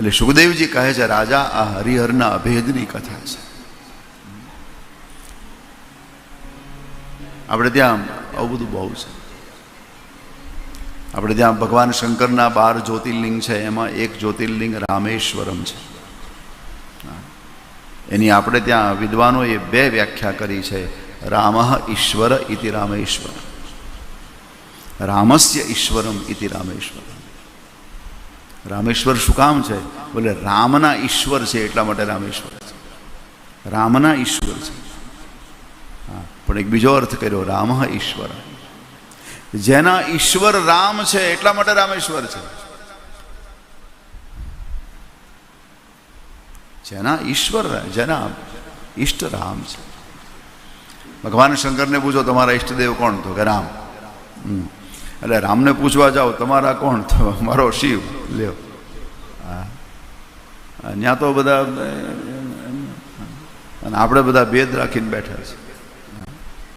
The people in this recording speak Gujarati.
એટલે સુખદેવજી કહે છે, રાજા, આ હરિહરના અભેદની કથા છે. આપણે ત્યાં આવું બધું બહુ છે. આપણે ત્યાં ભગવાન શંકરના બાર જ્યોતિર્લિંગ છે, એમાં એક જ્યોતિર્લિંગ રામેશ્વરમ છે. એની આપણે ત્યાં વિદ્વાનોએ બે વ્યાખ્યા કરી છે, રામ ઈશ્વર ઇતિ રામેશ્વર. રામસ્ય ઈશ્વરમ ઇતિ રામેશ્વર. રામેશ્વર શું કામ છે? બોલે, રામના ઈશ્વર છે એટલા માટે રામેશ્વર છે. રામના ઈશ્વર છે. હા, પણ એક બીજો અર્થ કર્યો, રામ ઈશ્વર. જેના ઈશ્વર રામ છે એટલા માટે રામેશ્વર છે. જેના ઈશ્વર જેના ઈષ્ટ રામ છે. ભગવાન શંકરને પૂછો, તમારા ઈષ્ટદેવ કોણ? તો કે, રામ. હમ. એટલે રામને પૂછવા જાઓ, તમારા કોણ? મારો શિવ. લ્યો. ત્યાં તો બધા, અને આપણે બધા ભેદ રાખીને બેઠા છે